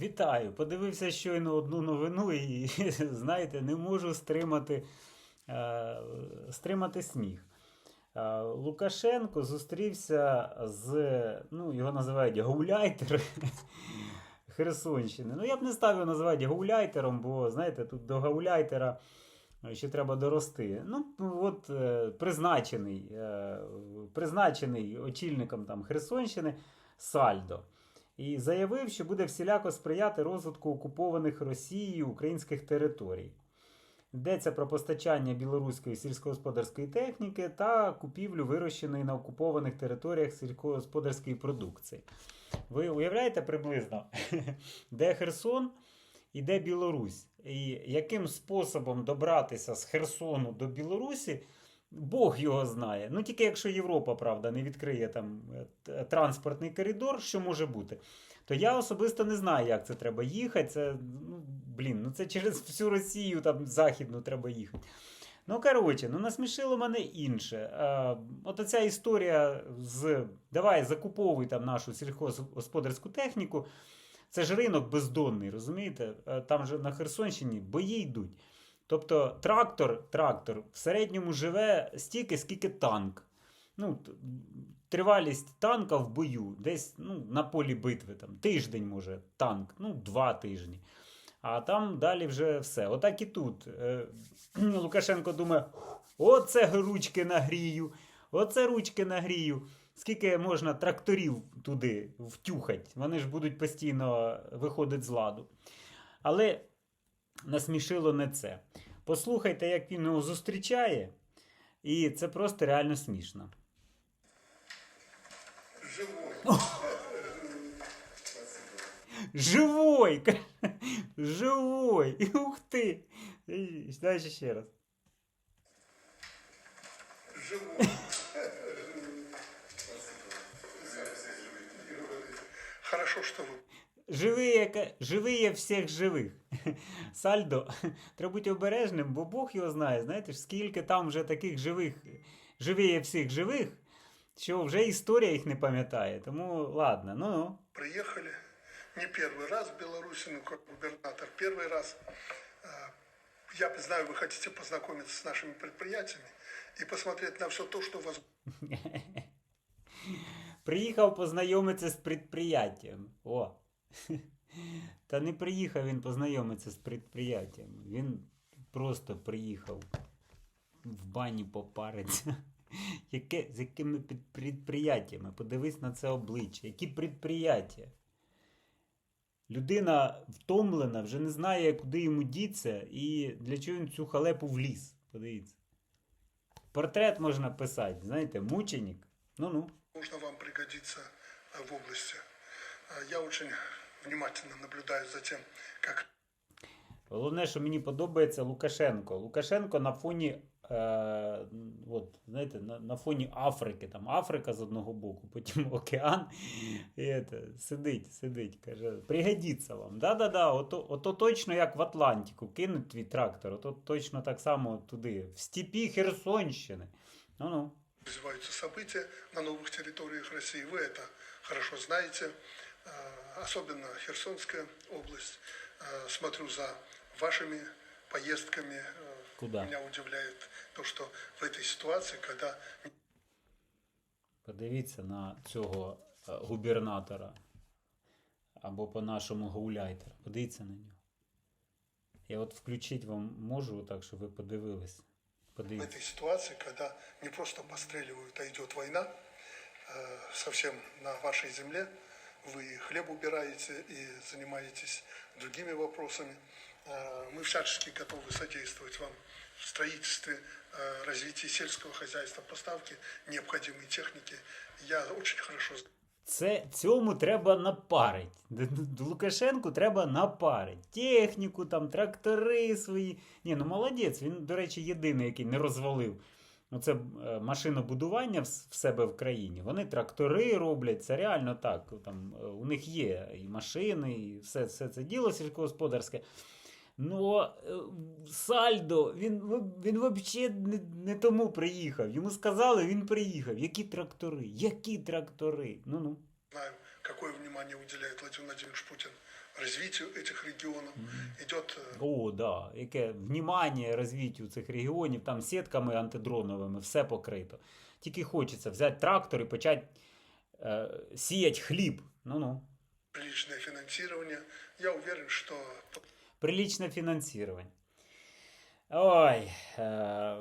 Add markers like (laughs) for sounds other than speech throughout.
вітаю! Подивився щойно одну новину і, (laughs) знаєте, не можу стримати, е, стримати сміх. Е, Лукашенко зустрівся з, ну, його називають гауляйтер (laughs) Херсонщини. Ну, я б не став його називати гауляйтером, бо, знаєте, тут до гауляйтера ще треба дорости. Ну, от е, призначений, е, призначений очільником там, Херсонщини Сальдо. І заявив, що буде всіляко сприяти розвитку окупованих Росією українських територій. Йдеться про постачання білоруської сільськогосподарської техніки та купівлю вирощеної на окупованих територіях сільськогосподарської продукції. Ви уявляєте приблизно, (laughs) де Херсон і де Білорусь? І яким способом добратися з Херсону до Білорусі? Бог його знає. Ну тільки якщо Європа, правда, не відкриє там е, транспортний коридор, що може бути, то я особисто не знаю, як це треба їхати. Це, ну, блін, ну це через всю Росію там західну треба їхати. Ну, коротше, ну насмішило мене інше. Е, от оця історія з давай закуповуй там нашу сільськогосподарську техніку. Це ж ринок бездонний, розумієте? Е, Там же на Херсонщині бої йдуть. Тобто трактор, трактор в середньому живе стільки, скільки танк. Ну, тривалість танка в бою десь ну, на полі битви, там, тиждень може танк, ну, два тижні. А там далі вже все. Отак і тут. Е, Лукашенко думає: оце ручки нагрію, оце ручки нагрію. Скільки можна тракторів туди втюхать? Вони ж будуть постійно виходити з ладу. Але насмішило не це. Послухайте, як він його зустрічає, і це просто реально смішно. Живой. Живой! (laughs) Живой! Ух ти! Далі ще раз. Живой. Хорошо, что вы Живий, яке, живий є всіх живих. (laughs) Сальдо, треба бути обережним, бо Бог його знає. Знаєте ж, скільки там вже таких живих, живіє всіх живих, що вже історія їх не пам'ятає. Тому ладно, ну ну. приехали не первый раз в Беларусь, ну как губернатор первый раз. А, Я знаю, вы хотите познакомиться с нашими предприятиями и посмотреть на все то, что у вас (laughs) Приїхав познайомитися з предприяттям. О. (laughs) Та не приїхав він познайомитися з предприяттям. Він просто приїхав в бані попариться. (laughs) Яке, з якими під- предприяттями? Подивись на це обличчя. Які предприяття? Людина втомлена, вже не знає, куди йому діться і для чого він цю халепу вліз. Подивіться. Портрет можна писати, знаєте, мученик. Ну-ну. можно вам пригодиться в области. А, Я очень внимательно наблюдаю за тем, как Головне, що мені подобається Лукашенко. Лукашенко на фоні, е, от, знаєте, на, на фоні Африки. Там Африка з одного боку, потім (laughs) океан. І це, сидить, сидить, каже, пригодиться вам. Да-да-да, ото, ото точно як в Атлантику. Кинуть твій трактор, ото точно так само туди, в степі Херсонщини. Ну-ну. развиваются события на новых территориях России. Вы это хорошо знаете, А, особенно Херсонская область. А, Смотрю за вашими поездками. А, Куда? Меня удивляет то, что в этой ситуации, когда Подивіться на цього е, губернатора. Або по-нашому гауляйтера. Подивіться на нього. Я от включити вам можу, так, щоб ви подивились. в Подивіться. этой ситуации, когда не просто постреливают, а идет война, э, совсем на вашей земле, вы и хлеб убираете и занимаетесь другими вопросами. Э, Мы всячески готовы содействовать вам в строительстве, э, развитии сельского хозяйства, поставке необходимой техники. Я очень хорошо знаю. Це цьому треба напарить. Д- д- Лукашенку треба напарить. Техніку, там, трактори свої. Ні, ну молодець. Він, до речі, єдиний, який не розвалив. Оце е, машинобудування в себе в країні. Вони трактори роблять, це реально так. Там, е, у них є і машини, і все, все це діло сільськогосподарське. Ну, е, Сальдо, він, він взагалі не, не тому приїхав. Йому сказали, він приїхав. Які трактори? Які трактори? Ну-ну. Знаю, какое внимание уделяет Владимир Владимирович Путин развитию этих регионов, идет э, О, да, яке внімання розвиттю цих регіонів, там сітками антидроновими, все покрито. Тільки хочеться взяти трактор і почати е, сіяти хліб. Ну-ну. приличное финансирование. Я уверен, что Приличне фінансування. Ой, е,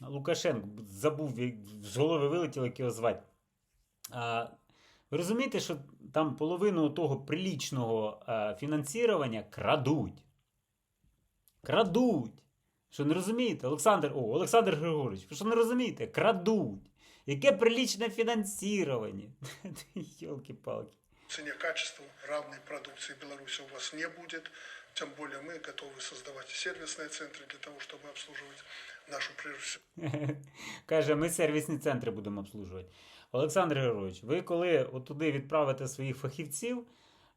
Лукашенко, забув, з голови вилетіло, як його звати. ви розумієте, що там половину того прилічного е, фінансування крадуть. Крадуть. Що не розумієте? Олександр, о, Олександр Григорович, ви що не розумієте? Крадуть. Яке прилічне фінансування? (laughs) Йолки-палки. в цене качеству равной продукции в Беларуси у вас не будет. Тем более мы готовы создавать сервисные центры для того, чтобы обслуживать нашу прежде всего (laughs) Каже, ми сервісні центри будемо обслужувати. Олександр Григорович, ви коли от туди відправите своїх фахівців,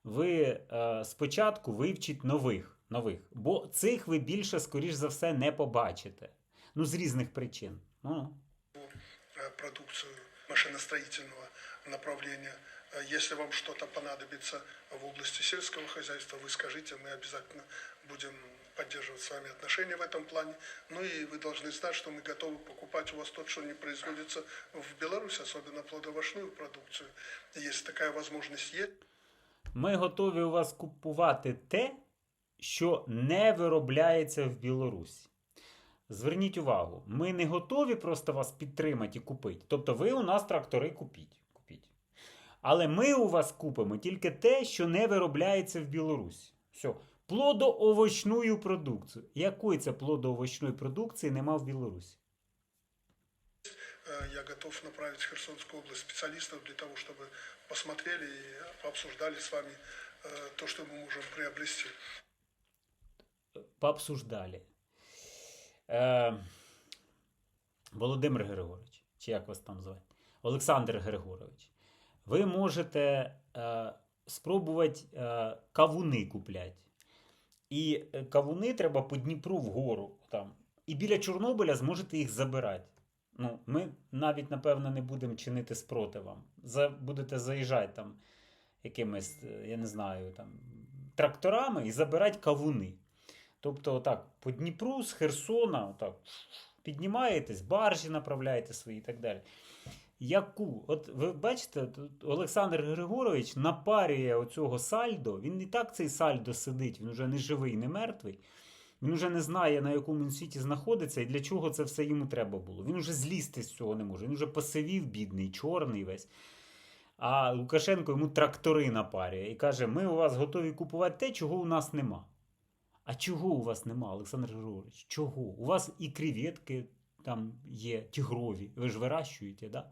ви е, спочатку вивчіть нових, нових, бо цих ви більше, скоріш за все, не побачите. Ну, з різних причин. Ну, э, продукцию машиностроительного направления. Э, Если вам что-то понадобится в области сельского хозяйства, вы скажите, мы обязательно будем поддерживать с вами отношения в этом плане. Ну и вы должны знать, что мы готовы покупать у вас то, что не производится в Беларуси, особенно плодовочную продукцию. Если такая возможность есть, ми готові у вас купувати те, що не виробляється в Білорусі. Зверніть увагу, ми не готові просто вас підтримати і купити. Тобто ви у нас трактори купіть. купіть. Але ми у вас купимо тільки те, що не виробляється в Білорусі. Все. Плодоовочну продукцію. Якої це плодоовочної продукції нема в Білорусі? э, я готов направить в Херсонскую область специалистов для того, чтобы посмотрели и пообсуждали с вами э, то, что мы можем приобрести. пообсуждали. Е, Володимир Григорович, чи як вас там звати? Олександр Григорович, ви можете е, спробувати е, кавуни купляти. І е, кавуни треба по Дніпру вгору. Там. І біля Чорнобиля зможете їх забирати. Ну, ми навіть, напевно, не будемо чинити спротив вам. За, будете заїжджати там якимись, е, я не знаю, там, тракторами і забирати кавуни. Тобто, отак, по Дніпру з Херсона, отак, піднімаєтесь, баржі направляєте свої і так далі. Яку? От ви бачите, Олександр Григорович напарює оцього сальдо. Він не так цей сальдо сидить, він вже не живий, не мертвий. Він вже не знає, на якому він світі знаходиться і для чого це все йому треба було. Він вже злізти з цього не може. Він вже посивів, бідний, чорний весь. А Лукашенко йому трактори напарює і каже: ми у вас готові купувати те, чого у нас нема. А чого у вас нема, Олександр Григорович? Чого? У вас і креветки там є тігрові. Ви ж вирощуєте, да?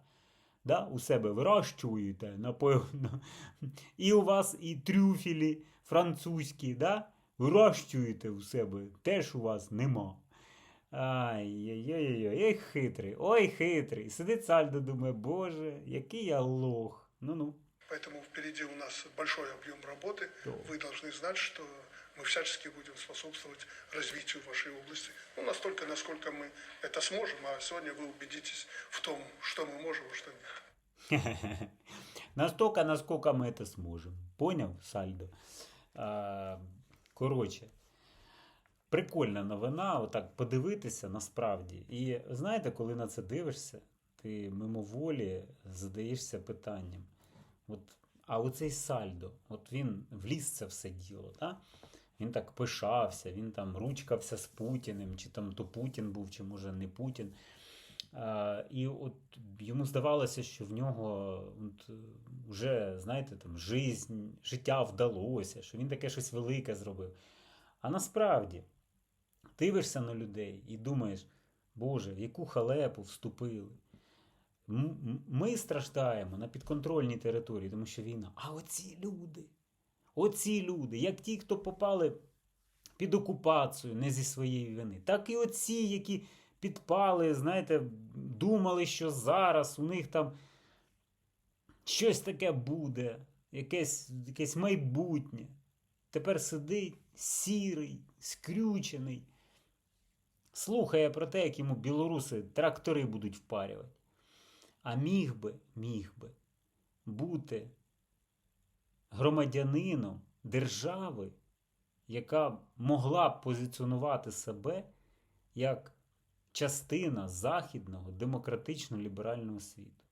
Да? У себе вирощуєте, напевно. (laughs) І у вас і трюфелі французькі, да? вирощуєте у себе. Теж у вас нема. Ай-яй-яй-яй, ой, хитрий, ой, хитрий. Сидить сальдо, думає, боже, який я лох. Ну-ну. Поэтому впереди у нас большой объем работы. Да. Вы должны знать, что мы всячески будем способствовать развитию вашей области. Ну, настолько, насколько мы это сможем. А сегодня вы убедитесь в том, что мы можем, а что нет. (laughs) Настолько, насколько мы это сможем. Поняв, Сальдо? А, коротше, прикольна новина, отак подивитися насправді. І знаєте, коли на це дивишся, ти мимоволі задаєшся питанням. От, а оцей Сальдо, от він вліз в це все діло, так? Він так пишався, він там ручкався з Путіним, чи там то Путін був, чи може не Путін. І от йому здавалося, що в нього от, вже, знаєте, там жизнь, життя вдалося, що він таке щось велике зробив. А насправді дивишся на людей і думаєш, Боже, в яку халепу вступили. Ми страждаємо на підконтрольній території, тому що війна. А оці люди, оці люди, як ті, хто попали під окупацію не зі своєї вини, так і оці, які підпали, знаєте, думали, що зараз у них там щось таке буде, якесь, якесь майбутнє. Тепер сидить сірий, скрючений, слухає про те, як йому білоруси трактори будуть впарювати. А міг би, міг би бути громадянином держави, яка могла б позиціонувати себе як частина західного демократично-ліберального світу.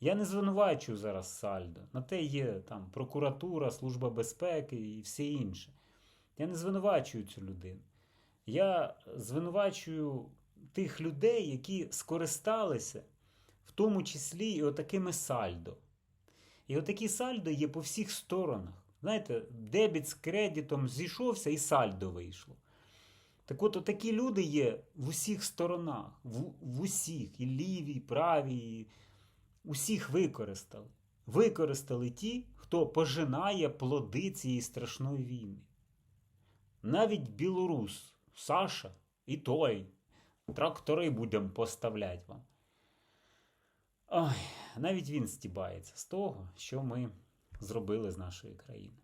Я не звинувачую зараз Сальдо. На те є там прокуратура, Служба безпеки і все інше. Я не звинувачую цю людину. Я звинувачую тих людей, які скористалися, в тому числі і отакими сальдо. І отакі сальдо є по всіх сторонах. Знаєте, дебіт з кредитом зійшовся і сальдо вийшло. Так от такі люди є в усіх сторонах, в, в усіх, і ліві, і праві, і усіх використали. Використали ті, хто пожинає плоди цієї страшної війни. Навіть білорус, Саша і той. Трактори будемо поставляти вам. Ой, навіть він стібається з того, що ми зробили з нашої країни.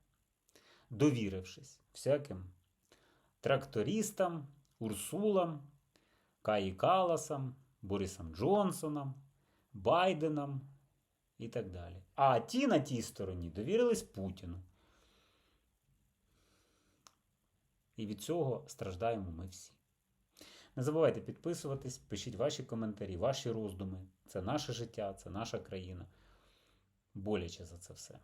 Довірившись всяким трактористам, Урсулам, Каї Каласам, Борисам Джонсонам, Байденам і так далі. А ті на тій стороні довірились Путіну. І від цього страждаємо ми всі. Не забувайте підписуватись, пишіть ваші коментарі, ваші роздуми. Це наше життя, це наша країна. Боляче за це все.